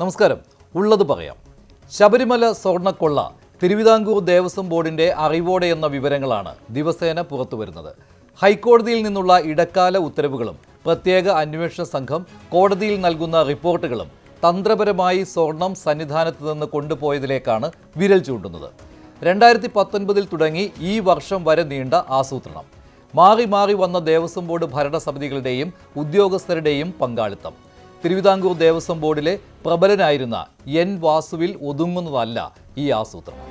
നമസ്കാരം. ഉള്ളത് പറയാം. ശബരിമല സ്വർണക്കൊള്ള തിരുവിതാംകൂർ ദേവസ്വം ബോർഡിന്റെ അറിവോടെ എന്ന വിവരങ്ങളാണ് ദിവസേന പുറത്തുവരുന്നത് ഹൈക്കോടതിയിൽ നിന്നുള്ള ഇടക്കാല ഉത്തരവുകളും പ്രത്യേക അന്വേഷണ സംഘം കോടതിയിൽ നൽകുന്ന റിപ്പോർട്ടുകളും തന്ത്രപരമായി സ്വർണം സന്നിധാനത്ത് നിന്ന് കൊണ്ടുപോയതിലേക്കാണ് വിരൽ ചൂണ്ടുന്നത്. രണ്ടായിരത്തി പത്തൊൻപതിൽ തുടങ്ങി ഈ വർഷം വരെ നീണ്ട ആസൂത്രണം. മാറി മാറി വന്ന ദേവസ്വം ബോർഡ് ഭരണസമിതികളുടെയും ഉദ്യോഗസ്ഥരുടെയും പങ്കാളിത്തം. തിരുവിതാംകൂർ ദേവസ്വം ബോർഡിലെ പ്രബലനായിരുന്ന എൻ വാസുവിൽ ഒതുങ്ങുന്നതല്ല ഈ ആസൂത്രണം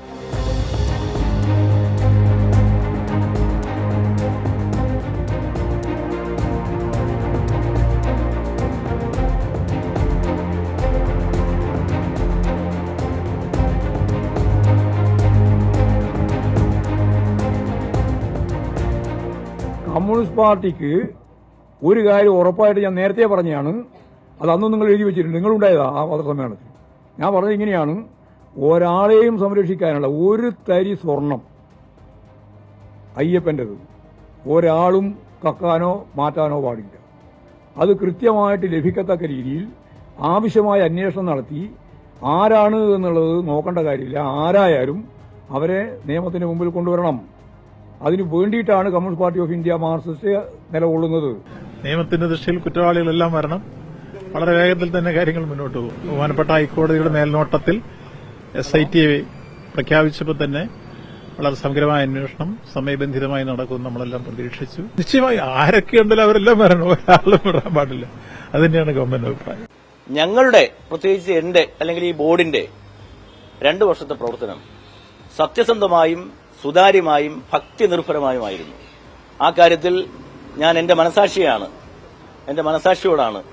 കമ്മ്യൂണിസ്റ്റ് പാർട്ടിക്ക് ഒരു കാര്യം ഉറപ്പായിട്ട് ഞാൻ നേരത്തെ പറഞ്ഞതാണ് അത് അന്നും നിങ്ങൾ എഴുതി വെച്ചിട്ടുണ്ട്. നിങ്ങളുണ്ടായതാ ആ പത്രസമ്മേളനത്തിൽ ഞാൻ പറഞ്ഞത് ഇങ്ങനെയാണ്. ഒരാളെയും സംരക്ഷിക്കാനുള്ള ഒരു തരി സ്വർണം അയ്യപ്പന്റെത്. ഒരാളും കക്കാനോ മാറ്റാനോ പാടില്ല. അത് കൃത്യമായിട്ട് ലഭിക്കത്തക്ക രീതിയിൽ ആവശ്യമായ അന്വേഷണം നടത്തി ആരാണ് എന്നുള്ളത് നോക്കേണ്ട കാര്യമില്ല. ആരായാലും അവരെ നിയമത്തിന് മുമ്പിൽ കൊണ്ടുവരണം. അതിനു വേണ്ടിയിട്ടാണ് communist party of India marxist നിലകൊള്ളുന്നത്. നിയമത്തിന്റെ ദൃഷ്ടിയിൽ കുറ്റവാളികളെല്ലാം വരണം. വളരെ വേഗത്തിൽ തന്നെ കാര്യങ്ങൾ മുന്നോട്ട് പോകും. ബഹുമാനപ്പെട്ട ഹൈക്കോടതിയുടെ മേൽനോട്ടത്തിൽ എസ് ഐ ടി പ്രഖ്യാപിച്ചപ്പോൾ തന്നെ വളരെ സമഗ്രമായ അന്വേഷണം സമയബന്ധിതമായി നടക്കും നമ്മളെല്ലാം പ്രതീക്ഷിച്ചു. നിശ്ചയമായി ആരൊക്കെ ഉണ്ടല്ലോ അവരെല്ലാം വരണം. ഒരാളും വിടാൻ പാടില്ല. അത് തന്നെയാണ് ഗവൺമെന്റ് അഭിപ്രായം. ഞങ്ങളുടെ പ്രത്യേകിച്ച് എന്റെ അല്ലെങ്കിൽ ഈ ബോർഡിന്റെ രണ്ടു വർഷത്തെ പ്രവർത്തനം സത്യസന്ധമായും സുതാര്യമായും ഭക്തി നിർഭരമായുമായിരുന്നു ആ കാര്യത്തിൽ ഞാൻ എന്റെ മനസാക്ഷിയാണ്. എന്റെ മനസാക്ഷിയോടാണ്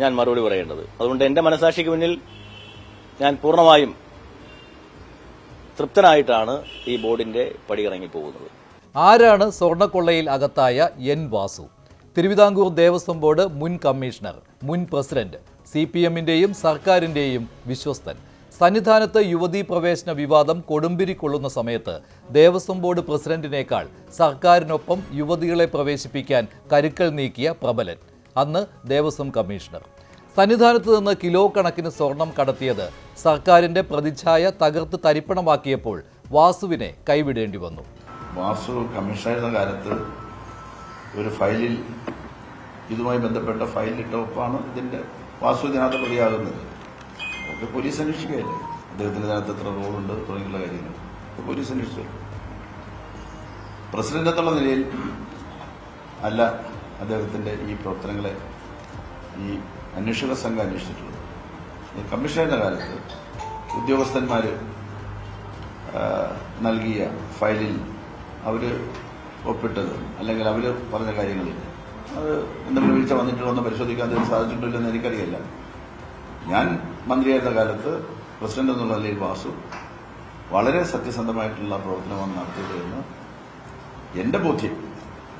ഞാൻ മറുപടി പറയേണ്ടത്. അതുകൊണ്ട് എന്റെ മനസാക്ഷിക്ക് മുന്നിൽ ഞാൻ പൂർണമായും തൃപ്തനായിട്ടാണ് ഈ ബോർഡിന്റെ പടിയിറങ്ങി പോകുന്നത് ആരാണ് സ്വർണക്കൊള്ളയിൽ അകത്തായ എൻ വാസു? തിരുവിതാംകൂർ ദേവസ്വം ബോർഡ് മുൻ കമ്മീഷണർ മുൻ പ്രസിഡന്റ് സി പി എമ്മിന്റെയും സർക്കാരിന്റെയും വിശ്വസ്തൻ. സന്നിധാനത്ത് യുവതീ പ്രവേശന വിവാദം കൊടുമ്പിരി കൊള്ളുന്ന സമയത്ത് ദേവസ്വം ബോർഡ് പ്രസിഡന്റിനേക്കാൾ സർക്കാരിനൊപ്പം യുവതികളെ പ്രവേശിപ്പിക്കാൻ കരുക്കൾ നീക്കിയ പ്രബലൻ. അന്ന് ദേവസ്വം കമ്മീഷണർ. സന്നിധാനത്ത് നിന്ന് കിലോ കണക്കിന് സ്വർണം കടത്തിയത് സർക്കാരിന്റെ പ്രതിച്ഛായ തകർത്ത് തരിപ്പണമാക്കിയപ്പോൾ വാസുവിനെ കൈവിടേണ്ടി വന്നു. വാസു കമ്മീഷണറുടെ കാലത്ത് ഒരു ഫയലിൽ ഇതുമായി ബന്ധപ്പെട്ട ഫയലിട്ട ഒപ്പാണ് ഇതിന്റെ വാസു ഇതിനകത്ത് പ്രതിയാകുന്നത്. അതൊക്കെ പോലീസ് അന്വേഷിക്കുകയല്ലേ? അദ്ദേഹത്തിന് ഇതിനകത്ത് എത്ര റോളുണ്ട് തുടങ്ങിയുള്ള കാര്യങ്ങൾ. പോലീസ് അന്വേഷിച്ചു. പ്രസിഡന്റ് എന്നുള്ള നിലയിൽ അല്ല അദ്ദേഹത്തിന്റെ ഈ പ്രവർത്തനങ്ങളെ ഈ അന്വേഷക സംഘം അന്വേഷിച്ചിട്ടുള്ളത്. കമ്മീഷണറുടെ കാലത്ത് ഉദ്യോഗസ്ഥന്മാർ നൽകിയ ഫയലിൽ അവർ ഒപ്പിട്ടത് അല്ലെങ്കിൽ അവർ പറഞ്ഞ കാര്യങ്ങളിൽ അത് എന്തെങ്കിലും വീഴ്ച വന്നിട്ടുണ്ടോ എന്ന് പരിശോധിക്കാൻ സാധിച്ചിട്ടില്ലോ എന്ന് എനിക്കറിയില്ല. ഞാൻ മന്ത്രിയായിരുന്ന കാലത്ത് പ്രസിഡന്റ് എന്നുള്ള നിലയിൽ വാസു വളരെ സത്യസന്ധമായിട്ടുള്ള പ്രവർത്തനമാണ് നടത്തിയത് എന്ന് എന്റെ ബോധ്യം.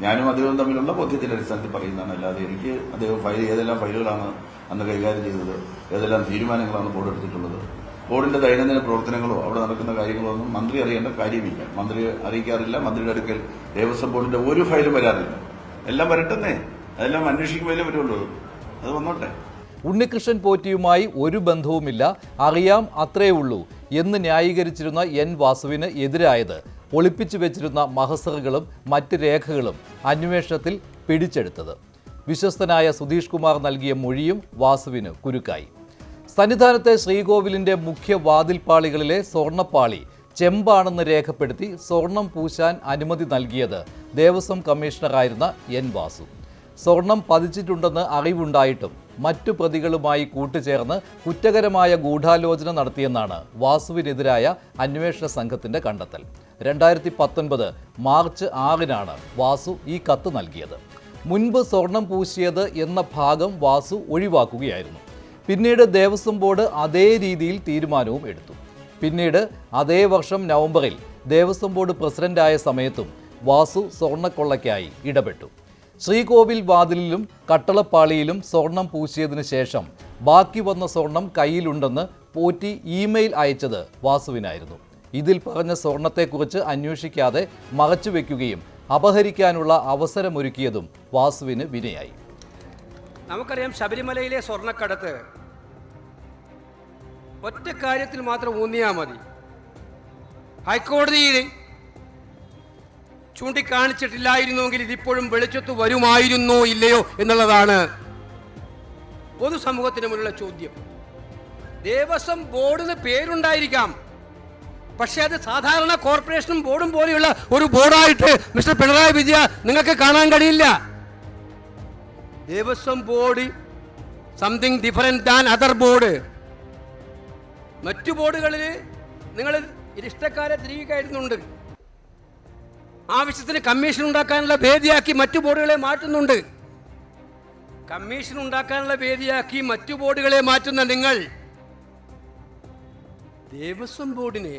ഞാനും അദ്ദേഹവും തമ്മിലുള്ള ബോധ്യത്തിന്റെ അടിസ്ഥാനത്തിൽ പറയുന്നതാണ്. അല്ലാതെ എനിക്ക് അദ്ദേഹം ഫയൽ ഏതെല്ലാം ഫയലുകളാണ് അന്ന് കൈകാര്യം ചെയ്തത് ഏതെല്ലാം തീരുമാനങ്ങളാണ് ബോർഡ് എടുത്തിട്ടുള്ളത് ബോർഡിന്റെ ദൈനംദിന പ്രവർത്തനങ്ങളോ അവിടെ നടക്കുന്ന കാര്യങ്ങളോ ഒന്നും മന്ത്രി അറിയേണ്ട കാര്യമില്ല. മന്ത്രി അറിയിക്കാറില്ല മന്ത്രിയുടെ അടുക്കൽ ദേവസ്വം ബോർഡിന്റെ ഒരു ഫയലും വരാറില്ല. എല്ലാം വരട്ടെന്നേ. അതെല്ലാം അന്വേഷിക്കുമ്പോഴേ വരുള്ളൂ അത് വന്നോട്ടെ. ഉണ്ണികൃഷ്ണൻ പോറ്റിയുമായി ഒരു ബന്ധവുമില്ല. അറിയാം അത്രേ ഉള്ളൂ എന്ന് ന്യായീകരിച്ചിരുന്ന എൻ വാസുവിന് എതിരായത്. ഒളിപ്പിച്ചു വെച്ചിരുന്ന മഹസറുകളും മറ്റ് രേഖകളും അന്വേഷണത്തിൽ പിടിച്ചെടുത്തത്. വിശ്വസ്തനായ സുധീഷ് കുമാർ നൽകിയ മൊഴിയും വാസുവിന് കുരുക്കായി. സന്നിധാനത്തെ ശ്രീകോവിലിന്റെ മുഖ്യ വാതിൽപ്പാളികളിലെ സ്വർണപ്പാളി ചെമ്പാണെന്ന് രേഖപ്പെടുത്തി സ്വർണം പൂശാൻ അനുമതി നൽകിയത് ദേവസ്വം കമ്മീഷണറായിരുന്ന എൻ വാസു. സ്വർണം പതിച്ചിട്ടുണ്ടെന്ന് അറിവുണ്ടായിട്ടും മറ്റു പ്രതികളുമായി കൂട്ടുചേർന്ന് കുറ്റകരമായ ഗൂഢാലോചന നടത്തിയെന്നാണ് വാസുവിനെതിരായ അന്വേഷണ സംഘത്തിന്റെ കണ്ടെത്തൽ. രണ്ടായിരത്തി പത്തൊൻപത് മാർച്ച് ആറിനാണ് വാസു ഈ കത്ത് നൽകിയത്. മുൻപ് സ്വർണം പൂശിയത് എന്ന ഭാഗം വാസു ഒഴിവാക്കുകയായിരുന്നു. പിന്നീട് ദേവസ്വം ബോർഡ് അതേ രീതിയിൽ തീരുമാനവും എടുത്തു. പിന്നീട് അതേ വർഷം നവംബറിൽ ദേവസ്വം ബോർഡ് പ്രസിഡന്റായ സമയത്തും വാസു സ്വർണക്കൊള്ളയ്ക്കായി ഇടപെട്ടു. ശ്രീകോവിൽ വാതിലിലും കട്ടളപ്പാളിയിലും സ്വർണം പൂശിയതിനു ശേഷം ബാക്കി വന്ന സ്വർണം കയ്യിലുണ്ടെന്ന് പോറ്റി ഇമെയിൽ അയച്ചത് വാസുവിനായിരുന്നു. ഇതിൽ പറഞ്ഞ സ്വർണത്തെക്കുറിച്ച് അന്വേഷിക്കാതെ മറച്ചുവെക്കുകയും അപഹരിക്കാനുള്ള അവസരമൊരുക്കിയതും വാസുവിന് വിനയായി. നമുക്കറിയാം ശബരിമലയിലെ സ്വർണക്കടത്ത് ഒറ്റ കാര്യത്തിൽ മാത്രം ഊന്നിയാൽ മതി. ഹൈക്കോടതിയിൽ ചൂണ്ടിക്കാണിച്ചിട്ടില്ലായിരുന്നുവെങ്കിൽ ഇതിപ്പോഴും വെളിച്ചത്ത് വരുമായിരുന്നോ ഇല്ലയോ എന്നുള്ളതാണ് പൊതുസമൂഹത്തിന് മുന്നിലുള്ള ചോദ്യം. ദേവസ്വം ബോർഡിന് പേരുണ്ടായിരിക്കാം. പക്ഷേ അത് സാധാരണ കോർപ്പറേഷനും ബോർഡും പോലെയുള്ള ഒരു ബോർഡായിട്ട് മിസ്റ്റർ പിണറായി വിജയ നിങ്ങൾക്ക് കാണാൻ കഴിയില്ല. Devaswom board something different than other board മറ്റു ബോർഡുകളിൽ നിങ്ങൾ ഇഷ്ടക്കാരെ തിരികെ ആവശ്യത്തിന് കമ്മീഷൻ ഉണ്ടാക്കാനുള്ള വേദിയാക്കി മറ്റു ബോർഡുകളെ മാറ്റുന്നുണ്ട്. കമ്മീഷൻ ഉണ്ടാക്കാനുള്ള വേദിയാക്കി മറ്റു ബോർഡുകളെ മാറ്റുന്ന നിങ്ങൾ. ദേവസ്വം ബോർഡിനെ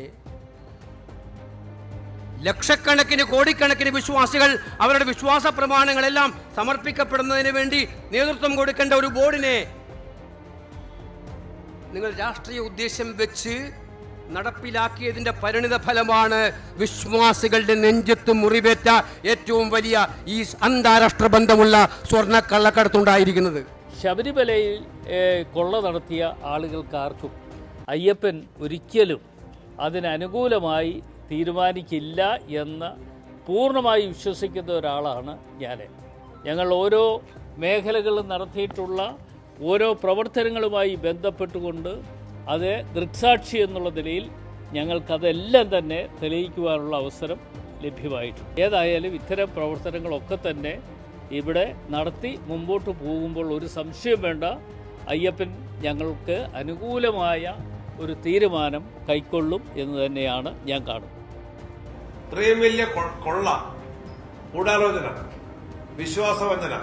ലക്ഷക്കണക്കിന് കോടിക്കണക്കിന് വിശ്വാസികൾ അവരുടെ വിശ്വാസ പ്രമാണങ്ങളെല്ലാം സമർപ്പിക്കപ്പെടുന്നതിന് വേണ്ടി നേതൃത്വം കൊടുക്കേണ്ട ഒരു ബോർഡിനെ നിങ്ങൾ രാഷ്ട്രീയ ഉദ്ദേശം വെച്ച് നടപ്പിലാക്കിയതിന്റെ പരിണിത ഫലമാണ് വിശ്വാസികളുടെ നെഞ്ചത്ത് മുറിവേറ്റ ഏറ്റവും വലിയ ഈ അന്താരാഷ്ട്ര ബന്ധമുള്ള സ്വർണ കള്ളക്കടത്തുണ്ടായിരിക്കുന്നത് ശബരിമലയിൽ കൊള്ള നടത്തിയ ആളുകൾക്കാർക്കും അയ്യപ്പൻ ഒരിക്കലും അതിനനുകൂലമായി തീരുമാനിക്കില്ല എന്ന് പൂർണമായി വിശ്വസിക്കുന്ന ഒരാളാണ് ഞാൻ ഞങ്ങൾ ഓരോ മേഖലകളിലും നടത്തിയിട്ടുള്ള ഓരോ പ്രവർത്തനങ്ങളുമായി ബന്ധപ്പെട്ടുകൊണ്ട് അത് ദൃക്സാക്ഷി എന്നുള്ള നിലയിൽ ഞങ്ങൾക്കതെല്ലാം തന്നെ തെളിയിക്കുവാനുള്ള അവസരം ലഭ്യമായിട്ടുണ്ട്. ഏതായാലും ഇത്തരം പ്രവർത്തനങ്ങളൊക്കെ തന്നെ ഇവിടെ നടത്തി മുമ്പോട്ട് പോകുമ്പോൾ ഒരു സംശയം വേണ്ട. അയ്യപ്പൻ ഞങ്ങൾക്ക് അനുകൂലമായ ഒരു തീരുമാനം കൈക്കൊള്ളും എന്ന് തന്നെയാണ് ഞാൻ കാണുന്നത്. ഇത്രയും വലിയ കൊള്ള ഗൂഢാലോചന വിശ്വാസവഞ്ചന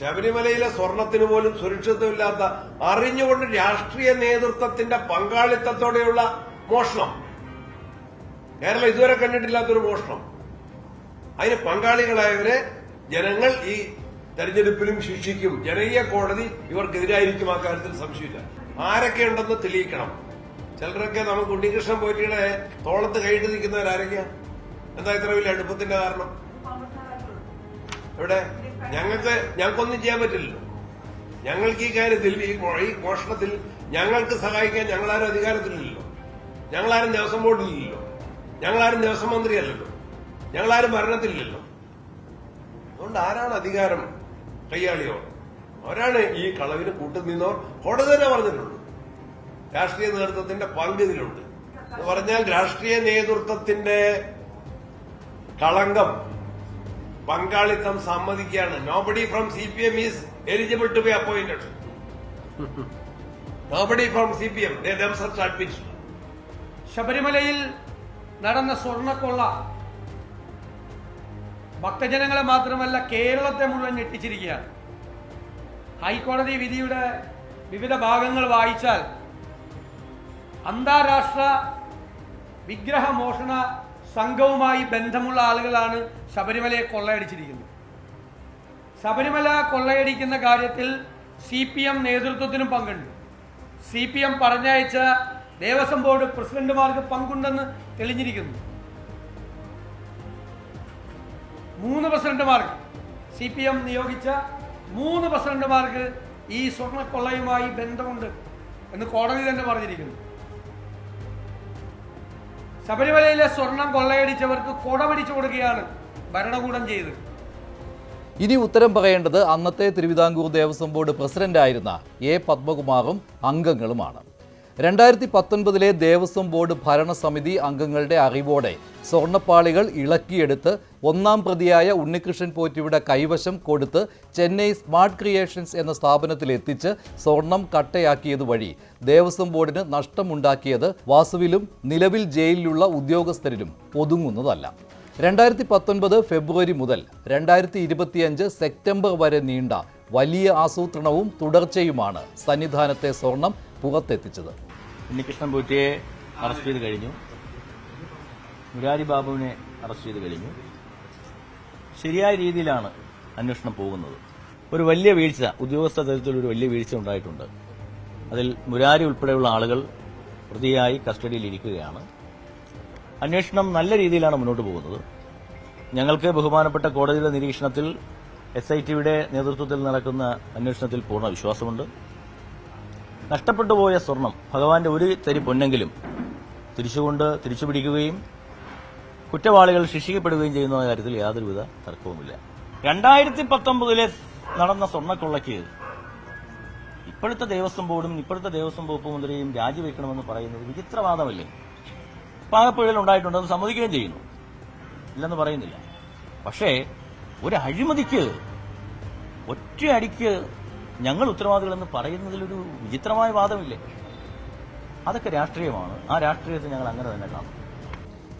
ശബരിമലയിലെ സ്വർണത്തിന് പോലും സുരക്ഷിതമില്ലാത്ത അറിഞ്ഞുകൊണ്ട് രാഷ്ട്രീയ നേതൃത്വത്തിന്റെ പങ്കാളിത്തത്തോടെയുള്ള മോഷണം. കേരളം ഇതുവരെ കണ്ടിട്ടില്ലാത്തൊരു മോഷണം. അതിന് പങ്കാളികളായവരെ ജനങ്ങൾ ഈ തെരഞ്ഞെടുപ്പിലും ശിക്ഷിക്കും. ജനകീയ കോടതി ഇവർക്കെതിരായിരിക്കും ആ കാര്യത്തിൽ സംശയമില്ല. ആരൊക്കെ ഉണ്ടെന്ന് തെളിയിക്കണം. ചിലരൊക്കെ നമുക്ക് ഉണ്ണികൃഷ്ണൻ പോറ്റിയുടെ തോളത്ത് കൈയിട്ട് നിൽക്കുന്നവരാരൊക്കെയാ? എന്താ ഇത്ര വലിയ അടുപ്പത്തിന്റെ കാരണം? എവിടെ? ഞങ്ങൾക്ക് ഞങ്ങൾക്കൊന്നും ചെയ്യാൻ പറ്റില്ലല്ലോ. ഞങ്ങൾക്ക് ഈ കാര്യത്തിൽ ഈ ഈ ഞങ്ങൾക്ക് സഹായിക്കാൻ ഞങ്ങളാരും അധികാരത്തിലില്ലല്ലോ. ഞങ്ങളാരും ദേവസ്വം ബോർഡിലില്ലല്ലോ. ഞങ്ങളാരും ദേവസ്വം മന്ത്രിയല്ലല്ലോ. ഞങ്ങളാരും ഭരണത്തിലില്ലല്ലോ. അതുകൊണ്ട് ആരാണ് അധികാരം കൈയാളിയോ അവരാണ് ഈ കളവിന് കൂട്ടുനിന്നവർ കോടതി തന്നെ പറഞ്ഞിട്ടുള്ളൂ രാഷ്ട്രീയ നേതൃത്വത്തിന്റെ പങ്ക് ഇതിലുണ്ട് എന്ന് പറഞ്ഞാൽ രാഷ്ട്രീയ നേതൃത്വത്തിന്റെ കളങ്കം. പങ്കാളിത്തം സമ്മതിക്കുകയാണ്. Nobody from C P M is eligible to be appointed nobody from C P M ശബരിമലയിൽ നടന്ന സ്വർണക്കൊള്ള ഭക്തജനങ്ങളെ മാത്രമല്ല കേരളത്തെ മുഴുവൻ ഞെട്ടിച്ചിരിക്കുകയാണ്. ഹൈക്കോടതി വിധിയുടെ വിവിധ ഭാഗങ്ങൾ വായിച്ചാൽ അന്താരാഷ്ട്ര വിഗ്രഹമോഷണ സംഘവുമായി ബന്ധമുള്ള ആളുകളാണ് ശബരിമലയെ കൊള്ളയടിച്ചിരിക്കുന്നത്. ശബരിമല കൊള്ളയടിക്കുന്ന കാര്യത്തിൽ സി പി എം നേതൃത്വത്തിനും പങ്കുണ്ട്. സി പി എം പറഞ്ഞയച്ച ദേവസ്വം ബോർഡ് പ്രസിഡന്റുമാർക്ക് പങ്കുണ്ടെന്ന് തെളിഞ്ഞിരിക്കുന്നു. മൂന്ന് പ്രസിഡന്റുമാർക്ക് സി പി എം നിയോഗിച്ച മൂന്ന് പ്രസിഡന്റുമാർക്ക് ഈ സ്വർണക്കൊള്ളയുമായി ബന്ധമുണ്ട് എന്ന് കോടതി തന്നെ പറഞ്ഞിരിക്കുന്നു. ശബരിമലയിലെ സ്വർണം കൊള്ളയടിച്ചവർക്ക് കൊടപിടിച്ചു കൊടുക്കുകയാണ് ഭരണകൂടം ചെയ്തത്. ഇനി ഉത്തരം പറയേണ്ടത് അന്നത്തെ തിരുവിതാംകൂർ ദേവസ്വം ബോർഡ് പ്രസിഡന്റായിരുന്ന എ പത്മകുമാറും അംഗങ്ങളുമാണ്. രണ്ടായിരത്തി പത്തൊൻപതിലെ ദേവസ്വം ബോർഡ് ഭരണസമിതി അംഗങ്ങളുടെ അറിവോടെ സ്വർണപ്പാളികൾ ഇളക്കിയെടുത്ത് ഒന്നാം പ്രതിയായ ഉണ്ണികൃഷ്ണൻ പോറ്റിയുടെ കൈവശം കൊടുത്ത് ചെന്നൈ സ്മാർട്ട് ക്രിയേഷൻസ് എന്ന സ്ഥാപനത്തിൽ എത്തിച്ച് സ്വർണം കട്ടയാക്കിയത് വഴി ദേവസ്വം ബോർഡിന് നഷ്ടമുണ്ടാക്കിയത് വാസുവിലും നിലവിൽ ജയിലിലുള്ള ഉദ്യോഗസ്ഥരിലും ഒതുങ്ങുന്നതല്ല. രണ്ടായിരത്തി പത്തൊൻപത് ഫെബ്രുവരി മുതൽ രണ്ടായിരത്തി ഇരുപത്തിയഞ്ച് സെപ്റ്റംബർ വരെ നീണ്ട വലിയ ആസൂത്രണവും തുടർച്ചയുമാണ് സന്നിധാനത്തെ സ്വർണം പുറത്തെത്തിച്ചത്. ഉണ്ണികൃഷ്ണൻ പോറ്റിയെ അറസ്റ്റ് ചെയ്ത് കഴിഞ്ഞു. മുരാരി ബാബുവിനെ അറസ്റ്റ് ചെയ്ത് കഴിഞ്ഞു. ശരിയായ രീതിയിലാണ് അന്വേഷണം പോകുന്നത്. ഒരു വലിയ വീഴ്ച ഉദ്യോഗസ്ഥ തലത്തിൽ ഒരു വലിയ വീഴ്ച ഉണ്ടായിട്ടുണ്ട്. അതിൽ മുരാരി ഉൾപ്പെടെയുള്ള ആളുകൾ പ്രതിയായി കസ്റ്റഡിയിൽ ഇരിക്കുകയാണ് അന്വേഷണം നല്ല രീതിയിലാണ് മുന്നോട്ട് പോകുന്നത്. ഞങ്ങൾക്ക് ബഹുമാനപ്പെട്ട കോടതിയുടെ നിരീക്ഷണത്തിൽ എസ് ഐ ടിയുടെ നേതൃത്വത്തിൽ നടക്കുന്ന അന്വേഷണത്തിൽ പൂർണ വിശ്വാസമുണ്ട്. നഷ്ടപ്പെട്ടു പോയ സ്വർണം ഭഗവാന്റെ ഒരു തരി പൊന്നെങ്കിലും തിരിച്ചുകൊണ്ട് തിരിച്ചു പിടിക്കുകയും കുറ്റവാളികൾ ശിക്ഷിക്കപ്പെടുകയും ചെയ്യുന്ന കാര്യത്തിൽ യാതൊരുവിധ തർക്കവുമില്ല. രണ്ടായിരത്തി പത്തൊമ്പതിലെ നടന്ന സ്വർണക്കൊള്ളയ്ക്ക് ഇപ്പോഴത്തെ ദേവസ്വം ബോർഡും ഇപ്പോഴത്തെ ദേവസ്വം വകുപ്പ് മന്ത്രിയും രാജിവെക്കണമെന്ന് പറയുന്നത് വിചിത്രവാദമല്ലേ? പാകപ്പുഴയിൽ ഉണ്ടായിട്ടുണ്ട് അത് സമ്മതിക്കുകയും ചെയ്യുന്നു. ഇല്ലെന്ന് പറയുന്നില്ല. പക്ഷേ ഒരു അഴിമതിക്ക് ഒറ്റ അടിക്ക് ഞങ്ങൾ ഉത്തരവാദികളെന്ന് പറയുന്നതിലൊരു വിചിത്രമായ വാദമില്ലേ? അതൊക്കെ രാഷ്ട്രീയമാണ്. ആ രാഷ്ട്രീയത്തെ ഞങ്ങൾ അങ്ങനെ തന്നെ കാണും.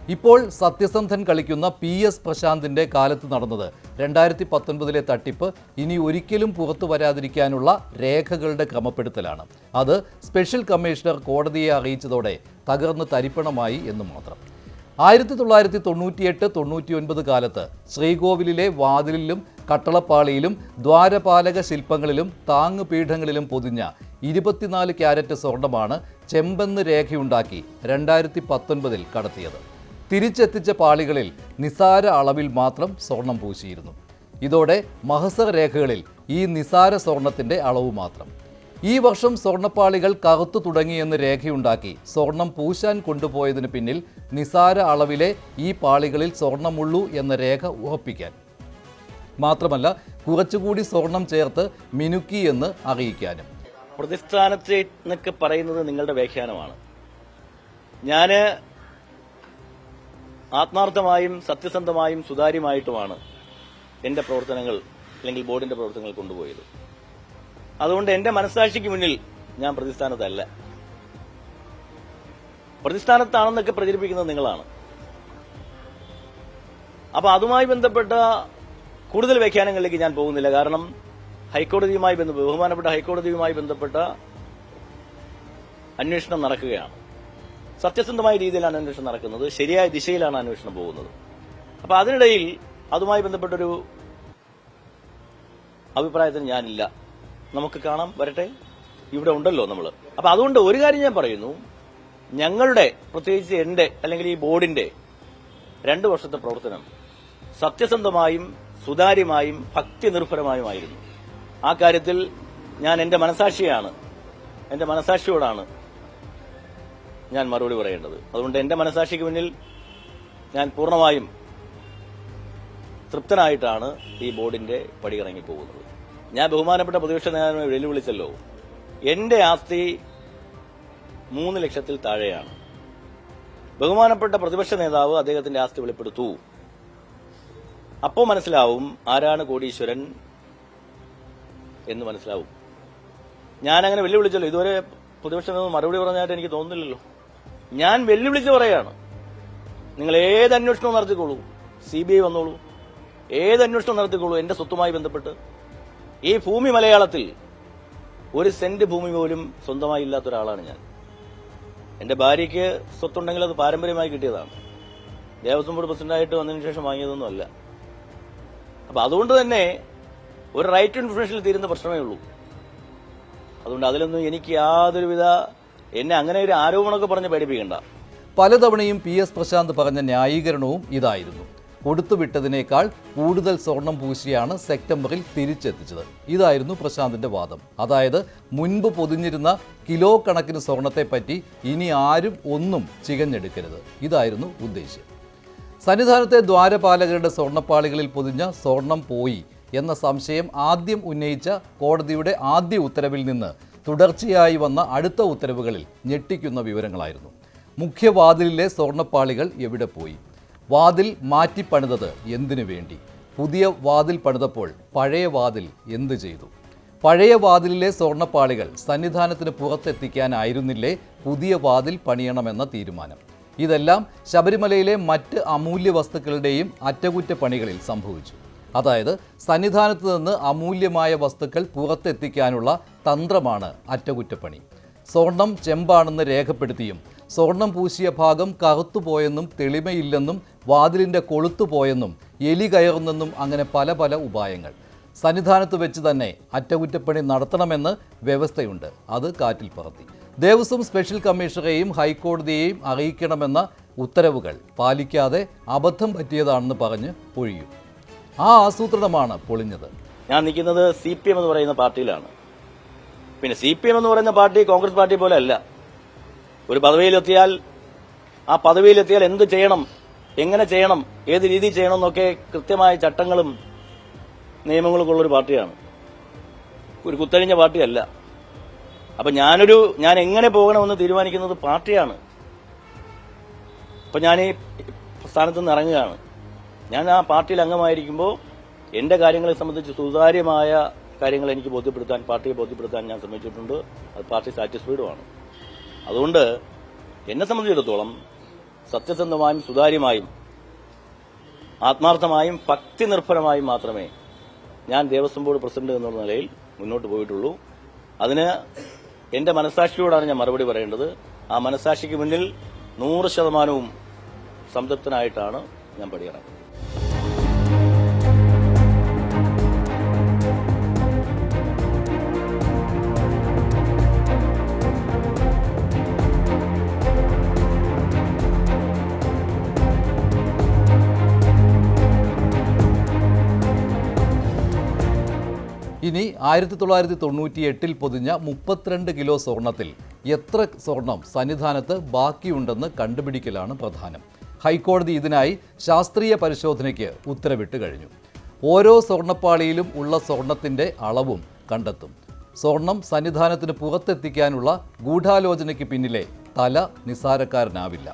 ഇപ്പോൾ സത്യസന്ധൻ കളിക്കുന്ന പി എസ് പ്രശാന്തിന്റെ കാലത്ത് നടന്നത് രണ്ടായിരത്തി പത്തൊൻപതിലെ തട്ടിപ്പ് ഇനി ഒരിക്കലും പുറത്തു വരാതിരിക്കാനുള്ള രേഖകളുടെ ക്രമപ്പെടുത്തലാണ്. അത് സ്പെഷ്യൽ കമ്മീഷണർ കോടതിയെ അറിയിച്ചതോടെ തകർന്ന് തരിപ്പണമായി എന്ന് മാത്രം. ആയിരത്തി തൊള്ളായിരത്തി തൊണ്ണൂറ്റിയെട്ട് തൊണ്ണൂറ്റിയൊൻപത് കാലത്ത് ശ്രീകോവിലിലെ വാതിലിലും കട്ടളപ്പാളിയിലും ദ്വാരപാലക ശില്പങ്ങളിലും താങ്ങുപീഠങ്ങളിലും പൊതിഞ്ഞ ഇരുപത്തിനാല് ക്യാരറ്റ് സ്വർണമാണ് ചെമ്പെന്ന് രേഖയുണ്ടാക്കി രണ്ടായിരത്തി പത്തൊൻപതിൽ കടത്തിയത്. തിരിച്ചെത്തിച്ച പാളികളിൽ നിസാര അളവിൽ മാത്രം സ്വർണം പൂശിയിരുന്നു. ഇതോടെ മഹസർ രേഖകളിൽ ഈ നിസാര സ്വർണത്തിന്റെ അളവ് മാത്രം. ഈ വർഷം സ്വർണപ്പാളികൾ കറുത്തു തുടങ്ങിയെന്ന് രേഖയുണ്ടാക്കി. സ്വർണം പൂശാൻ കൊണ്ടുപോയതിന് പിന്നിൽ നിസാര അളവിലെ ഈ പാളികളിൽ സ്വർണമുള്ളൂ എന്ന രേഖ ഉറപ്പിക്കാൻ. മാത്രമല്ല കുറച്ചുകൂടി സ്വർണം ചേർത്ത് മിനുക്കി എന്ന് അറിയിക്കാനും. പ്രതിസ്ഥാനത്ത് എന്നൊക്കെ പറയുന്നത് നിങ്ങളുടെ വ്യാഖ്യാനമാണ്. ഞാൻ ആത്മാർത്ഥമായും സത്യസന്ധമായും സുതാര്യമായിട്ടുമാണ് എന്റെ പ്രവർത്തനങ്ങൾ അല്ലെങ്കിൽ ബോർഡിന്റെ പ്രവർത്തനങ്ങൾ കൊണ്ടുപോയത്. അതുകൊണ്ട് എന്റെ മനസ്സാക്ഷിക്ക് മുന്നിൽ ഞാൻ പ്രതിസ്ഥാനത്തല്ല. പ്രതിസ്ഥാനത്താണെന്നൊക്കെ പ്രചരിപ്പിക്കുന്നത് നിങ്ങളാണ്. അപ്പൊ അതുമായി ബന്ധപ്പെട്ട കൂടുതൽ വ്യാഖ്യാനങ്ങളിലേക്ക് ഞാൻ പോകുന്നില്ല. കാരണം ഹൈക്കോടതിയുമായി ബന്ധ ബഹുമാനപ്പെട്ട ഹൈക്കോടതിയുമായി ബന്ധപ്പെട്ട അന്വേഷണം നടക്കുകയാണ്. സത്യസന്ധമായ രീതിയിലാണ് അന്വേഷണം നടക്കുന്നത്. ശരിയായ ദിശയിലാണ് അന്വേഷണം പോകുന്നത്. അപ്പൊ അതിനിടയിൽ അതുമായി ബന്ധപ്പെട്ടൊരു അഭിപ്രായത്തിന് ഞാനില്ല. നമുക്ക് കാണാം വരട്ടെ. ഇവിടെ ഉണ്ടല്ലോ നമ്മൾ അപ്പൊ അതുകൊണ്ട് ഒരു കാര്യം ഞാൻ പറയുന്നു. ഞങ്ങളുടെ പ്രത്യേകിച്ച് എന്റെ അല്ലെങ്കിൽ ഈ ബോർഡിന്റെ രണ്ടു വർഷത്തെ പ്രവർത്തനം സത്യസന്ധമായും സുതാര്യമായും ഭക്തി നിർഭരമായുമായിരുന്നു ആ കാര്യത്തിൽ ഞാൻ എന്റെ മനസാക്ഷിയാണ്. എന്റെ മനസാക്ഷിയോടാണ് ഞാൻ മറുപടി പറയേണ്ടത്. അതുകൊണ്ട് എന്റെ മനസാക്ഷിക്ക് മുന്നിൽ ഞാൻ പൂർണമായും തൃപ്തനായിട്ടാണ് ഈ ബോർഡിന്റെ പടിയിറങ്ങി പോകുന്നത്. ഞാൻ ബഹുമാനപ്പെട്ട പ്രതിപക്ഷ നേതാവിനെ വെല്ലുവിളിച്ചല്ലോ. എന്റെ ആസ്തി മൂന്ന് ലക്ഷത്തിൽ താഴെയാണ്. ബഹുമാനപ്പെട്ട പ്രതിപക്ഷ നേതാവ് അദ്ദേഹത്തിന്റെ ആസ്തി വെളിപ്പെടുത്തു. അപ്പോൾ മനസ്സിലാവും ആരാണ് കോടീശ്വരൻ എന്ന് മനസ്സിലാവും. ഞാൻ അങ്ങനെ വെല്ലുവിളിച്ചല്ലോ. ഇതുവരെ പ്രതിപക്ഷ നേതാവ് മറുപടി പറഞ്ഞായിട്ട് എനിക്ക് തോന്നുന്നില്ലല്ലോ. ഞാൻ വെല്ലുവിളിച്ച് പറയാണ്. നിങ്ങൾ ഏത് അന്വേഷണവും നടത്തിക്കോളൂ. സി ബി ഐ വന്നോളൂ. ഏത് അന്വേഷണവും നടത്തിക്കോളൂ. എന്റെ സ്വത്തുമായി ബന്ധപ്പെട്ട്. ഈ ഭൂമി മലയാളത്തിൽ ഒരു സെന്റ് ഭൂമി പോലും സ്വന്തമായി ഇല്ലാത്ത ഒരാളാണ് ഞാൻ. എന്റെ ഭാര്യയ്ക്ക് സ്വത്തുണ്ടെങ്കിൽ അത് പാരമ്പര്യമായി കിട്ടിയതാണ്. ദേവസ്വം ബോർഡ് പ്രസിഡന്റായിട്ട് വന്നതിന് ശേഷം വാങ്ങിയതൊന്നും അല്ല. അപ്പൊ അതുകൊണ്ട് തന്നെ ഒരു റൈറ്റ് ടു ഇൻഫർമേഷനിൽ തീരുന്ന പ്രശ്നമേ ഉള്ളൂ. അതുകൊണ്ട് അതിലൊന്നും എനിക്ക് യാതൊരുവിധ എന്നെ അങ്ങനെ ഒരു ആരോപണമൊക്കെ പറഞ്ഞ് പേടിപ്പിക്കണ്ട. പലതവണയും പി എസ് പ്രശാന്ത് പറഞ്ഞ ന്യായീകരണവും ഇതായിരുന്നു. കൊടുത്തുവിട്ടതിനേക്കാൾ കൂടുതൽ സ്വർണം പൂശിയാണ് സെപ്റ്റംബറിൽ തിരിച്ചെത്തിച്ചത്. ഇതായിരുന്നു പ്രശാന്തിന്റെ വാദം. അതായത് മുൻപ് പൊതിഞ്ഞിരുന്ന കിലോ കണക്കിന് സ്വർണത്തെപ്പറ്റി ഇനി ആരും ഒന്നും ചികഞ്ഞെടുക്കരുത്. ഇതായിരുന്നു ഉദ്ദേശ്യം. സന്നിധാനത്തെ ദ്വാരപാലകരുടെ സ്വർണപ്പാളികളിൽ പൊതിഞ്ഞ സ്വർണം പോയി എന്ന സംശയം ആദ്യം ഉന്നയിച്ച കോടതിയുടെ ആദ്യ ഉത്തരവിൽ നിന്ന് തുടർച്ചയായി വന്ന അടുത്ത ഉത്തരവുകളിൽ ഞെട്ടിക്കുന്ന വിവരങ്ങളായിരുന്നു. മുഖ്യവാതിലിലെ സ്വർണപ്പാളികൾ എവിടെ പോയി? വാതിൽ മാറ്റിപ്പണിതത് എന്തിനു വേണ്ടി? പുതിയ വാതിൽ പണിതപ്പോൾ പഴയ വാതിൽ എന്ത് ചെയ്തു? പഴയ വാതിലിലെ സ്വർണപ്പാളികൾ സന്നിധാനത്തിന് പുറത്തെത്തിക്കാനായിരുന്നില്ലേ പുതിയ വാതിൽ പണിയണമെന്ന തീരുമാനം? ഇതെല്ലാം ശബരിമലയിലെ മറ്റ് അമൂല്യ വസ്തുക്കളുടെയും അറ്റകുറ്റപ്പണികളിൽ സംഭവിച്ചു. അതായത് സന്നിധാനത്ത് നിന്ന് അമൂല്യമായ വസ്തുക്കൾ പുറത്തെത്തിക്കാനുള്ള തന്ത്രമാണ് അറ്റകുറ്റപ്പണി. സ്വർണം ചെമ്പാണെന്ന് രേഖപ്പെടുത്തിയും സ്വർണം പൂശിയ ഭാഗം കറുത്തുപോയെന്നും തെളിമയില്ലെന്നും വാതിലിന്റെ കൊളുത്തുപോയെന്നും എലി കയറുന്നെന്നും അങ്ങനെ പല പല ഉപായങ്ങൾ. സന്നിധാനത്ത് വെച്ച് തന്നെ അറ്റകുറ്റപ്പണി നടത്തണമെന്ന് വ്യവസ്ഥയുണ്ട്. അത് കാറ്റിൽ പറത്തി. ദേവസ്വം സ്പെഷ്യൽ കമ്മീഷണറെയും ഹൈക്കോടതിയെയും അറിയിക്കണമെന്ന ഉത്തരവുകൾ പാലിക്കാതെ അബദ്ധം പറ്റിയതാണെന്ന് പറഞ്ഞ് ഒഴിയും. ആ ആസൂത്രണമാണ് പൊളിഞ്ഞത്. ഞാൻ നിൽക്കുന്നത് സി പി എം എന്ന് പറയുന്ന പാർട്ടിയിലാണ്. പിന്നെ സി പി എം എന്ന് പറയുന്ന പാർട്ടി കോൺഗ്രസ് പാർട്ടി പോലെ അല്ല. ഒരു പദവിയിലെത്തിയാൽ ആ പദവിയിലെത്തിയാൽ എന്ത് ചെയ്യണം? എങ്ങനെ ചെയ്യണം? ഏത് രീതിയിൽ ചെയ്യണം എന്നൊക്കെ കൃത്യമായ ചട്ടങ്ങളും നിയമങ്ങളും ഉള്ളൊരു പാർട്ടിയാണ്. ഒരു കുത്തഴിഞ്ഞ പാർട്ടിയല്ല. അപ്പൊ ഞാനൊരു ഞാൻ എങ്ങനെ പോകണമെന്ന് തീരുമാനിക്കുന്നത് പാർട്ടിയാണ്. അപ്പൊ ഞാൻ ഈ സ്ഥാനത്ത് നിന്ന് ഇറങ്ങുകയാണ്. ഞാൻ ആ പാർട്ടിയിൽ അംഗമായിരിക്കുമ്പോൾ എന്റെ കാര്യങ്ങളെ സംബന്ധിച്ച് സുതാര്യമായ കാര്യങ്ങൾ എനിക്ക് ബോധ്യപ്പെടുത്താൻ പാർട്ടിയെ ബോധ്യപ്പെടുത്താൻ ഞാൻ ശ്രമിച്ചിട്ടുണ്ട്. അത് പാർട്ടി സാറ്റിസ്ഫൈഡുമാണ് അതുകൊണ്ട് എന്നെ സംബന്ധിച്ചിടത്തോളം സത്യസന്ധമായും സുതാര്യമായും ആത്മാർത്ഥമായും ഭക്തി നിർഭരമായും മാത്രമേ ഞാൻ ദേവസ്വം ബോർഡ് പ്രസിഡന്റ് എന്നുള്ള നിലയിൽ മുന്നോട്ട് പോയിട്ടുള്ളൂ. അതിന് എന്റെ മനസാക്ഷിയോടാണ് ഞാൻ മറുപടി പറയേണ്ടത് ആ മനസാക്ഷിക്ക് മുന്നിൽ നൂറ് ശതമാനവും സംതൃപ്തനായിട്ടാണ് ഞാൻ പടിയിറങ്ങുന്നത്. ഇനി ആയിരത്തി തൊള്ളായിരത്തി തൊണ്ണൂറ്റി എട്ടിൽ പൊതിഞ്ഞ മുപ്പത്തിരണ്ട് കിലോ സ്വർണത്തിൽ എത്ര സ്വർണം സന്നിധാനത്ത് ബാക്കിയുണ്ടെന്ന് കണ്ടുപിടിക്കലാണ് പ്രധാനം. ഹൈക്കോടതി ഇതിനായി ശാസ്ത്രീയ പരിശോധനയ്ക്ക് ഉത്തരവിട്ട് കഴിഞ്ഞു. ഓരോ സ്വർണപ്പാളിയിലും ഉള്ള സ്വർണത്തിന്റെ അളവും കണ്ടെത്തും. സ്വർണം സന്നിധാനത്തിന് പുറത്തെത്തിക്കാനുള്ള ഗൂഢാലോചനയ്ക്ക് പിന്നിലെ തല നിസ്സാരക്കാരനാവില്ല.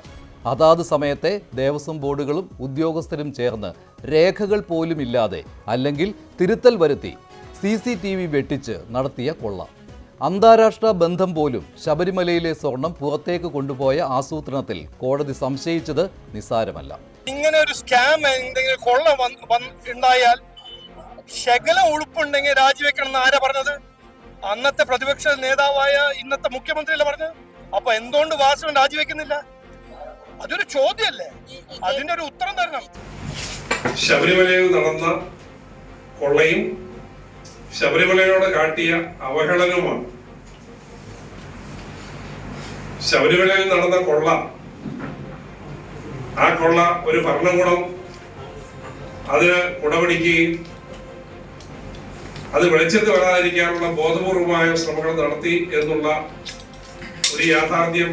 അതാത് സമയത്തെ ദേവസ്വം ബോർഡുകളും ഉദ്യോഗസ്ഥരും ചേർന്ന് രേഖകൾ പോലുമില്ലാതെ അല്ലെങ്കിൽ തിരുത്തൽ വരുത്തി സി സി ടി വി വെട്ടിച്ച് നടത്തിയ കൊള്ള. അന്താരാഷ്ട്ര ബന്ധം പോലും ശബരിമലയിലെ സ്വർണം പുറത്തേക്ക് കൊണ്ടുപോയ ആസൂത്രണത്തിൽ കോടതി സംശയിച്ചത് നിസ്സാരമല്ല. ഇങ്ങനെ ഒരു സ്കാം എന്തെങ്കിലും കൊള്ള ഉണ്ടായാൽ ശകലം ഉളുപ്പുണ്ടെങ്കിൽ രാജിവെക്കണം എന്ന് ആരാ പറഞ്ഞത്? അന്നത്തെ പ്രതിപക്ഷ നേതാവായ ഇന്നത്തെ മുഖ്യമന്ത്രിയല്ലേ പറഞ്ഞത്? അപ്പൊ എന്തുകൊണ്ട് വാസവൻ രാജിവെക്കുന്നില്ല? അതൊരു ചോദ്യമല്ലേ? അതിന്റെ ഒരു ഉത്തരം തരണം. ശബരിമലയിൽ നടന്ന കൊള്ളയും ശബരിമലയോട് കാട്ടിയ അവഹേളനവുമാണ്. ശബരിമലയിൽ നടന്ന കൊള്ള ആ കൊള്ള ഒരു ഭരണകൂടം അതിന് ഉടപിടിക്കുകയും അത് വെളിച്ചത്ത് വരാതിരിക്കാനുള്ള ബോധപൂർവമായ ശ്രമങ്ങൾ നടത്തി എന്നുള്ള ഒരു യാഥാർത്ഥ്യം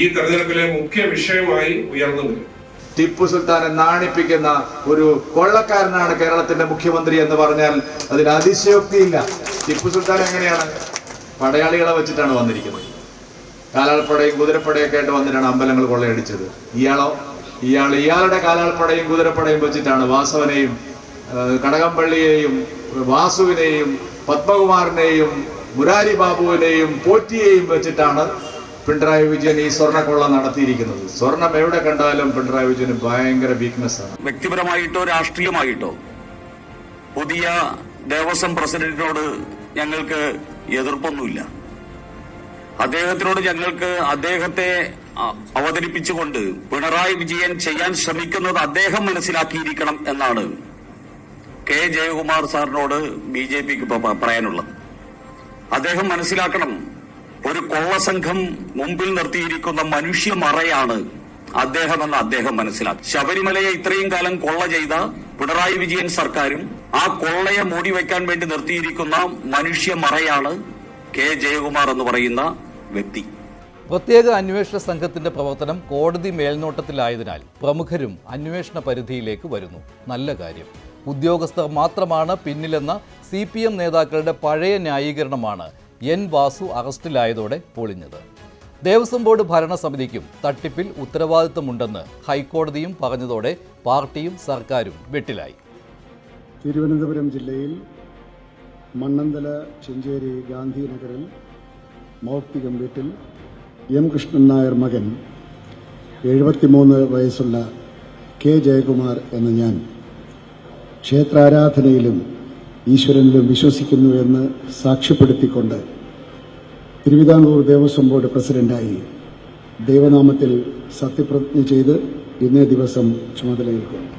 ഈ തെരഞ്ഞെടുപ്പിലെ മുഖ്യ വിഷയമായി ഉയർന്നു വരും. ടിപ്പു സുൽത്താനെ നാണിപ്പിക്കുന്ന ഒരു കൊള്ളക്കാരനാണ് കേരളത്തിന്റെ മുഖ്യമന്ത്രി എന്ന് പറഞ്ഞാൽ അതിന് അതിശയോക്തിയില്ല. ടിപ്പു സുൽത്താൻ എങ്ങനെയാണ് പടയാളികളെ വെച്ചിട്ടാണ് വന്നിരിക്കുന്നത്? കാലാൾപ്പടയും കുതിരപ്പടയൊക്കെ ആയിട്ട് വന്നിട്ടാണ് അമ്പലങ്ങൾ കൊള്ളയടിച്ചത്. ഇയാളോ? ഇയാൾ ഇയാളുടെ കാലാൾപ്പടയും കുതിരപ്പടയും വെച്ചിട്ടാണ് വാസവനെയും കടകംപള്ളിയെയും വാസുവിനെയും പത്മകുമാറിനെയും മുരാരി ബാബുവിനെയും പോറ്റിയെയും വെച്ചിട്ടാണ് പിണറായി വിജയൻ ഈ സ്വർണക്കൊള്ള നടത്തിയിരിക്കുന്നത്. സ്വർണം എവിടെ കണ്ടാലും പിണറായി വിജയന് ഭയങ്കര വീക്ക്നെസ് ആണ്. വ്യക്തിപരമായിട്ടോ രാഷ്ട്രീയമായിട്ടോ പുതിയ ദേവസ്വം പ്രസിഡന്റിനോട് ഞങ്ങൾക്ക് എതിർപ്പൊന്നുമില്ല. അദ്ദേഹത്തിനോട് ഞങ്ങൾക്ക് അദ്ദേഹത്തെ അവതരിപ്പിച്ചുകൊണ്ട് പിണറായി വിജയൻ ചെയ്യാൻ ശ്രമിക്കുന്നത് അദ്ദേഹം മനസ്സിലാക്കിയിരിക്കണം എന്നാണ് കെ ജയകുമാർ സാറിനോട് ബി ജെ പിക്ക് പറയാനുള്ളത്. അദ്ദേഹം മനസ്സിലാക്കണം ഒരു കൊള്ളസംഘം മുമ്പിൽ നിർത്തിയിരിക്കുന്ന മനുഷ്യ മറയാണ് അദ്ദേഹം എന്ന് അദ്ദേഹം മനസ്സിലാക്കി. ശബരിമലയെ ഇത്രയും കാലം കൊള്ള ചെയ്ത പിണറായി വിജയൻ സർക്കാരും ആ കൊള്ളയെ മൂടി മൂടിവെക്കാൻ വേണ്ടി നിർത്തിയിരിക്കുന്ന മനുഷ്യ മറയാണ് കെ ജയകുമാർ എന്ന് പറയുന്ന വ്യക്തി. പ്രത്യേക അന്വേഷണ സംഘത്തിന്റെ പ്രവർത്തനം കോടതി മേൽനോട്ടത്തിലായതിനാൽ പ്രമുഖരും അന്വേഷണ പരിധിയിലേക്ക് വരുന്നു. നല്ല കാര്യം. ഉദ്യോഗസ്ഥർ മാത്രമാണ് പിന്നിലെന്ന സി നേതാക്കളുടെ പഴയ ന്യായീകരണമാണ് എൻ വാസു അറസ്റ്റിലായതോടെ പൊളിഞ്ഞത്. ദേവസ്വം ബോർഡ് ഭരണസമിതിക്കും തട്ടിപ്പിൽ ഉത്തരവാദിത്തമുണ്ടെന്ന് ഹൈക്കോടതിയും പറഞ്ഞതോടെ പാർട്ടിയും സർക്കാരും വെട്ടിലായി. തിരുവനന്തപുരം ജില്ലയിൽ മണ്ണന്തല ചെഞ്ചേരി ഗാന്ധിനഗറിൽ മൗക്തികം വീട്ടിൽ എം കൃഷ്ണൻ നായർ മകൻ എഴുപത്തിമൂന്ന് വയസ്സുള്ള കെ ജയകുമാർ എന്ന ഞാൻ ക്ഷേത്രാരാധനയിലും ഈശ്വരനിലും വിശ്വസിക്കുന്നു എന്ന് സാക്ഷ്യപ്പെടുത്തിക്കൊണ്ട് തിരുവിതാംകൂർ ദേവസ്വം ബോർഡ് പ്രസിഡന്റായി ദൈവനാമത്തിൽ സത്യപ്രതിജ്ഞ ചെയ്ത് ഇന്നേ ദിവസം ചുമതലയേൽക്കുന്നു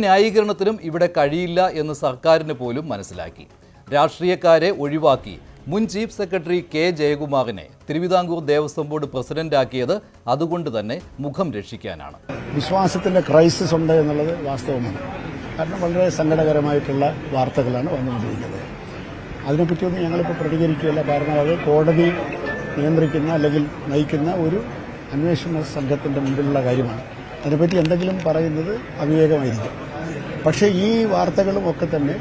ന്യായീകരണത്തിനും ഇവിടെ കഴിയില്ല എന്ന് സർക്കാരിന് പോലും മനസ്സിലാക്കി. രാഷ്ട്രീയക്കാരെ ഒഴിവാക്കി. മുൻ ചീഫ് സെക്രട്ടറി കെ ജയകുമാറിനെ തിരുവിതാംകൂർ ദേവസ്വം ബോർഡ് പ്രസിഡന്റാക്കിയത് അതുകൊണ്ട് തന്നെ മുഖം രക്ഷിക്കാനാണ്. വിശ്വാസത്തിന്റെ ക്രൈസിസ് ഉണ്ട് എന്നുള്ളത് വാസ്തവമാണ്. കാരണം വളരെ സങ്കടകരമായിട്ടുള്ള വാർത്തകളാണ് വന്നുകൊണ്ടിരിക്കുന്നത്. അതിനെപ്പറ്റിയൊന്നും ഞങ്ങളിപ്പോൾ പ്രതികരിക്കുകയല്ല. കാരണം അത് കോടതി നിയന്ത്രിക്കുന്ന അല്ലെങ്കിൽ നയിക്കുന്ന ഒരു അന്വേഷണ സംഘത്തിന്റെ മുമ്പിലുള്ള കാര്യമാണ്. അതിനെപ്പറ്റി എന്തെങ്കിലും പറയുന്നത് അവിവേകമായിരിക്കും. പക്ഷേ ഈ വാർത്തകളും ഒക്കെ തന്നെ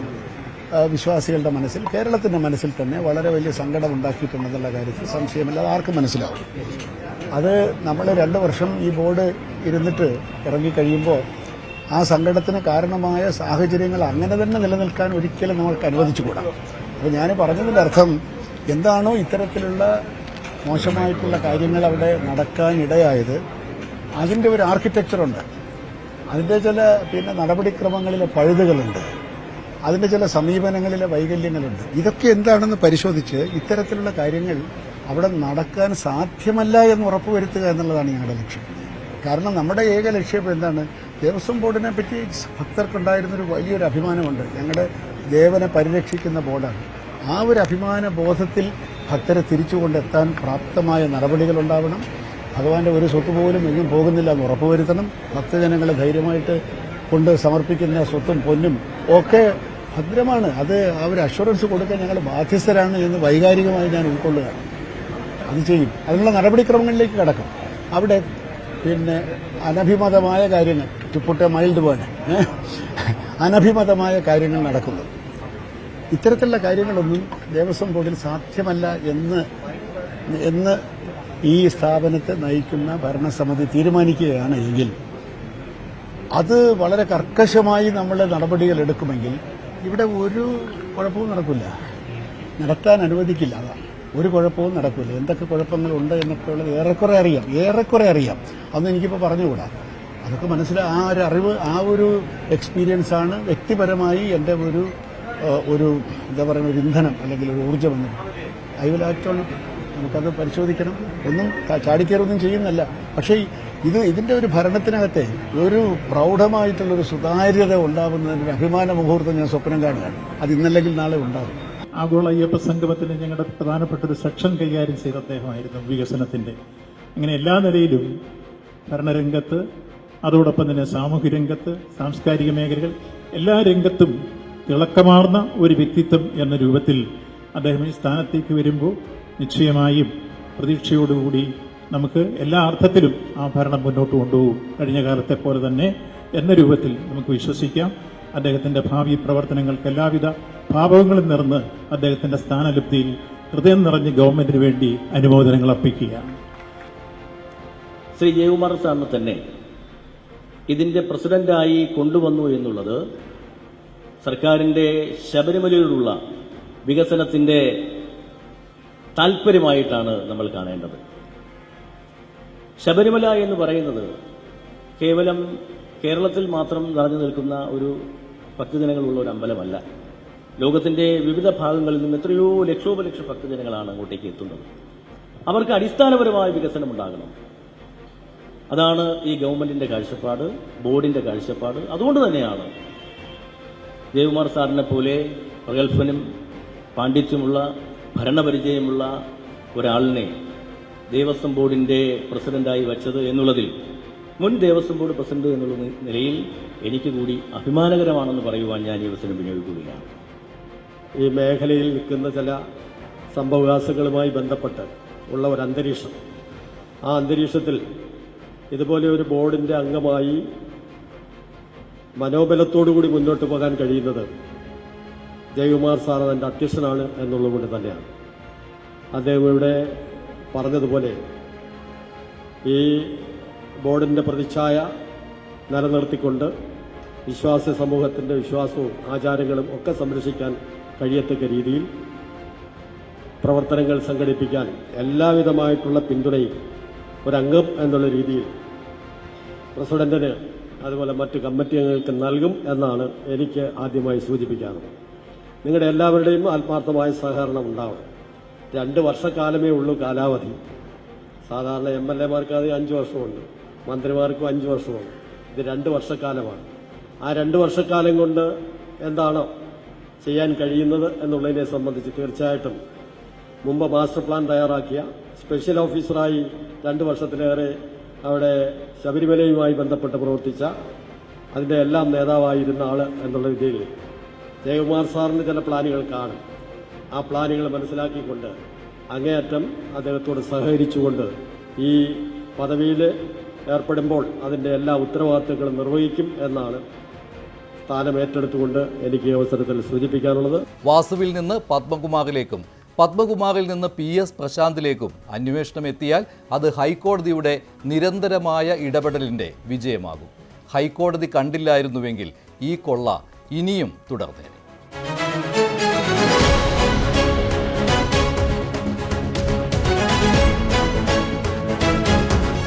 വിശ്വാസികളുടെ മനസ്സിൽ കേരളത്തിന്റെ മനസ്സിൽ തന്നെ വളരെ വലിയ സങ്കടം ഉണ്ടാക്കിയിട്ടുണ്ടെന്നുള്ള കാര്യത്തിൽ സംശയമില്ലാതെ ആർക്കും മനസ്സിലാവും. അത് നമ്മൾ രണ്ട് വർഷം ഈ ബോർഡ് ഇരുന്നിട്ട് ഇറങ്ങിക്കഴിയുമ്പോൾ ആ സങ്കടത്തിന് കാരണമായ സാഹചര്യങ്ങൾ അങ്ങനെ തന്നെ നിലനിൽക്കാൻ ഒരിക്കലും നമ്മൾക്ക് അനുവദിച്ചുകൂടാ. അപ്പോൾ ഞാൻ പറഞ്ഞതിന്റെ അർത്ഥം എന്താണോ ഇത്തരത്തിലുള്ള മോശമായിട്ടുള്ള കാര്യങ്ങൾ അവിടെ നടക്കാനിടയായത് അതിന്റെ ഒരു ആർക്കിടെക്ചറുണ്ട് അതിന്റെ ചില പിന്നെ നടപടിക്രമങ്ങളിലെ പഴുതുകളുണ്ട്. അതിന്റെ ചില സമീപനങ്ങളിലെ വൈകല്യങ്ങളുണ്ട്. ഇതൊക്കെ എന്താണെന്ന് പരിശോധിച്ച് ഇത്തരത്തിലുള്ള കാര്യങ്ങൾ അവിടെ നടക്കാൻ സാധ്യമല്ല എന്ന് ഉറപ്പുവരുത്തുക എന്നുള്ളതാണ് ഞങ്ങളുടെ ലക്ഷ്യം. കാരണം നമ്മുടെ ഏക ലക്ഷ്യം എന്താണ്? ദേവസ്വം ബോർഡിനെ പറ്റി ഭക്തർക്കുണ്ടായിരുന്നൊരു വലിയൊരു അഭിമാനമുണ്ട്. ഞങ്ങളുടെ ദേവനെ പരിരക്ഷിക്കുന്ന ബോർഡാണ്. ആ ഒരു അഭിമാന ബോധത്തിൽ ഭക്തരെ തിരിച്ചുകൊണ്ടെത്താൻ പ്രാപ്തമായ നടപടികൾ ഉണ്ടാവണം ഭഗവാന്റെ ഒരു സ്വത്ത് പോലും എങ്ങും പോകുന്നില്ല എന്ന് ഉറപ്പുവരുത്തണം. ഭക്തജനങ്ങളെ ധൈര്യമായിട്ട് കൊണ്ട് സമർപ്പിക്കുന്ന സ്വത്തും പൊന്നും ഒക്കെ ഭദ്രമാണ്. അത് അവർ അഷുറൻസ് കൊടുക്കാൻ ഞങ്ങൾ ബാധ്യസ്ഥരാണ് എന്ന് വൈകാരികമായി ഞാൻ ഉൾക്കൊള്ളുകയാണ്. അത് ചെയ്യും. അതിനുള്ള നടപടിക്രമങ്ങളിലേക്ക് കടക്കും. അവിടെ പിന്നെ അനഭിമതമായ കാര്യങ്ങൾ. ടു മൈൽഡ് പോലെ അനഭിമതമായ കാര്യങ്ങൾ നടക്കുന്നു. ഇത്തരത്തിലുള്ള കാര്യങ്ങളൊന്നും ദേവസ്വം ബോർഡിൽ സാധ്യമല്ല എന്ന് എന്ന് ഈ സ്ഥാപനത്തെ നയിക്കുന്ന ഭരണസമിതി തീരുമാനിക്കുകയാണ് എങ്കിൽ അത് വളരെ കർക്കശമായി നമ്മൾ നടപടികൾ എടുക്കുമെങ്കിൽ ഇവിടെ ഒരു കുഴപ്പവും നടക്കില്ല. നടത്താൻ അനുവദിക്കില്ല. അതാണ് ഒരു കുഴപ്പവും നടക്കില്ല. എന്തൊക്കെ കുഴപ്പങ്ങളുണ്ട് എന്നൊക്കെയുള്ളത് ഏറെക്കുറെ അറിയാം. ഏറെക്കുറെ അറിയാം. അതൊന്നും എനിക്കിപ്പോൾ പറഞ്ഞുകൂടാ. അതൊക്കെ മനസ്സിലാ ആ ഒരു അറിവ് ആ ഒരു എക്സ്പീരിയൻസ് ആണ് വ്യക്തിപരമായി എന്റെ ഒരു ഒരു എന്താ പറയുക ഒരു ഇന്ധനം അല്ലെങ്കിൽ ഒരു ഊർജം എന്ന് ഐ വിൽ ആക്ട് ഓൺ നമുക്കത് പരിശോധിക്കണം ചാടിക്കേറൊന്നും ചാടിക്കയറൊന്നും ചെയ്യുന്നല്ല പക്ഷേ ഇത് ഇതിന്റെ ഒരു ഭരണത്തിനകത്തെ ഒരു പ്രൗഢമായിട്ടുള്ള ഒരു സുതാര്യത ഉണ്ടാകുന്നതിന് ഒരു അഭിമാന മുഹൂർത്തം ഞാൻ സ്വപ്നം കാണുകയാണ്. അത് ഇന്നല്ലെങ്കിൽ നാളെ ഉണ്ടാകും. ആഗോള അയ്യപ്പ സംഗമത്തിന് ഞങ്ങളുടെ പ്രധാനപ്പെട്ട ഒരു സെക്ഷൻ കൈകാര്യം ചെയ്ത അദ്ദേഹമായിരുന്നു വികസനത്തിന്റെ അങ്ങനെ എല്ലാ നിലയിലും ഭരണരംഗത്ത് അതോടൊപ്പം തന്നെ സാമൂഹ്യ രംഗത്ത് സാംസ്കാരിക മേഖലകൾ എല്ലാ രംഗത്തും തിളക്കമാർന്ന ഒരു വ്യക്തിത്വം എന്ന രൂപത്തിൽ അദ്ദേഹം ഈ സ്ഥാനത്തേക്ക് വരുമ്പോൾ നിശ്ചയമായും പ്രതീക്ഷയോടുകൂടി നമുക്ക് എല്ലാ അർത്ഥത്തിലും ആ ഭരണം മുന്നോട്ട് കൊണ്ടുപോകും. കഴിഞ്ഞ കാലത്തെ പോലെ തന്നെ എന്ന രൂപത്തിൽ നമുക്ക് വിശ്വസിക്കാം. അദ്ദേഹത്തിന്റെ ഭാവി പ്രവർത്തനങ്ങൾക്ക് എല്ലാവിധ ഭാവങ്ങളും നിറന്ന് അദ്ദേഹത്തിന്റെ സ്ഥാനലബ്ധിയിൽ ഹൃദയം നിറഞ്ഞ് ഗവൺമെന്റിന് വേണ്ടി അനുമോദനങ്ങൾ അർപ്പിക്കുകയാണ് ശ്രീ ജയകുമാർ സാറിന് തന്നെ ഇതിന്റെ പ്രസിഡന്റായി കൊണ്ടുവന്നു എന്നുള്ളത് സർക്കാരിന്റെ ശബരിമലയോടുള്ള വികസനത്തിന്റെ താല്പര്യമായിട്ടാണ് നമ്മൾ കാണേണ്ടത്. ശബരിമല എന്ന് പറയുന്നത് കേവലം കേരളത്തിൽ മാത്രം നിറഞ്ഞു നിൽക്കുന്ന ഒരു ഭക്തജനങ്ങളുള്ള ഒരു അമ്പലമല്ല. ലോകത്തിന്റെ വിവിധ ഭാഗങ്ങളിൽ നിന്ന് എത്രയോ ലക്ഷോപലക്ഷ ഭക്തജനങ്ങളാണ് അങ്ങോട്ടേക്ക് എത്തുന്നത്. അവർക്ക് അടിസ്ഥാനപരമായ വികസനം ഉണ്ടാകണം. അതാണ് ഈ ഗവൺമെന്റിന്റെ കാഴ്ചപ്പാട് ബോർഡിന്റെ കാഴ്ചപ്പാട്. അതുകൊണ്ട് തന്നെയാണ് ദേവകുമാർ സാറിനെ പോലെ പ്രഗത്ഭനും പാണ്ഡിത്യമുള്ള ഭരണപരിചയമുള്ള ഒരാളിനെ ദേവസ്വം ബോർഡിന്റെ പ്രസിഡന്റായി വച്ചത് എന്നുള്ളതിൽ മുൻ ദേവസ്വം ബോർഡ് പ്രസിഡന്റ് എന്നുള്ള നിലയിൽ എനിക്ക് കൂടി അഭിമാനകരമാണെന്ന് പറയുവാൻ ഞാൻ ഈ അവസരം വിനിയോഗിക്കുകയാണ്. ഈ മേഖലയിൽ നിൽക്കുന്ന ചില സംഭവവികാസങ്ങളുമായി ബന്ധപ്പെട്ട് ഉള്ള ഒരു അന്തരീക്ഷം. ആ അന്തരീക്ഷത്തിൽ ഇതുപോലെ ഒരു ബോർഡിന്റെ അംഗമായി മനോബലത്തോടുകൂടി മുന്നോട്ട് പോകാൻ കഴിയുന്നത് ജയകുമാർ സാർ അതിന്റെ അധ്യക്ഷനാണ് എന്നുള്ളതുകൊണ്ട് തന്നെയാണ്. അദ്ദേഹം ഇവിടെ പറഞ്ഞതുപോലെ ഈ ബോർഡിന്റെ പ്രതിച്ഛായ നിലനിർത്തിക്കൊണ്ട് വിശ്വാസ സമൂഹത്തിന്റെ വിശ്വാസവും ആചാരങ്ങളും ഒക്കെ സംരക്ഷിക്കാൻ കഴിയത്തക്ക രീതിയിൽ പ്രവർത്തനങ്ങൾ സംഘടിപ്പിക്കാൻ എല്ലാവിധമായിട്ടുള്ള പിന്തുണയും ഒരംഗം എന്നുള്ള രീതിയിൽ പ്രസിഡന്റിന് അതുപോലെ മറ്റ് കമ്മിറ്റി അംഗങ്ങൾക്ക് നൽകും എന്നാണ് എനിക്ക് ആദ്യമായി സൂചിപ്പിക്കാറുള്ളത് നിങ്ങളുടെ എല്ലാവരുടെയും ആത്മാർത്ഥമായ സഹകരണം ഉണ്ടാവണം. രണ്ട് വർഷക്കാലമേ ഉള്ളൂ കാലാവധി. സാധാരണ എം എൽ എമാർക്ക് അത് അഞ്ച് വർഷമുണ്ട്. മന്ത്രിമാർക്കും അഞ്ച് വർഷമുണ്ട്. ഇത് രണ്ട് വർഷക്കാലമാണ്. ആ രണ്ട് വർഷക്കാലം കൊണ്ട് എന്താണോ ചെയ്യാൻ കഴിയുന്നത് എന്നുള്ളതിനെ സംബന്ധിച്ച് തീർച്ചയായിട്ടും മുമ്പ് മാസ്റ്റർ പ്ലാൻ തയ്യാറാക്കിയ സ്പെഷ്യൽ ഓഫീസറായി രണ്ട് വർഷത്തിലേറെ അവിടെ ശബരിമലയുമായി ബന്ധപ്പെട്ട് പ്രവർത്തിച്ച അതിന്റെ എല്ലാം നേതാവായിരുന്ന ആൾ എന്നുള്ള രീതിയിൽ ജയകുമാർ സാറിന് ചില പ്ലാനുകൾ കാണും. ആ പ്ലാനുകൾ മനസ്സിലാക്കിക്കൊണ്ട് അങ്ങേയറ്റം അദ്ദേഹത്തോട് സഹകരിച്ചുകൊണ്ട് ഈ പദവിയിൽ ഏർപ്പെടുമ്പോൾ അതിന്റെ എല്ലാ ഉത്തരവാദിത്തങ്ങളും നിർവഹിക്കും എന്നാണ് സ്ഥാനം ഏറ്റെടുത്തുകൊണ്ട് എനിക്ക് അവസരത്തിൽ സൂചിപ്പിക്കാനുള്ളത്. വാസുവിൽ നിന്ന് പത്മകുമാറിലേക്കും പത്മകുമാറിൽ നിന്ന് പി എസ് പ്രശാന്തിലേക്കും അന്വേഷണം എത്തിയാൽ അത് ഹൈക്കോടതിയുടെ നിരന്തരമായ ഇടപെടലിന്റെ വിജയമാകും. ഹൈക്കോടതി കണ്ടില്ലായിരുന്നുവെങ്കിൽ ഈ കൊള്ള ഇനിയും തുടർന്നേനെ.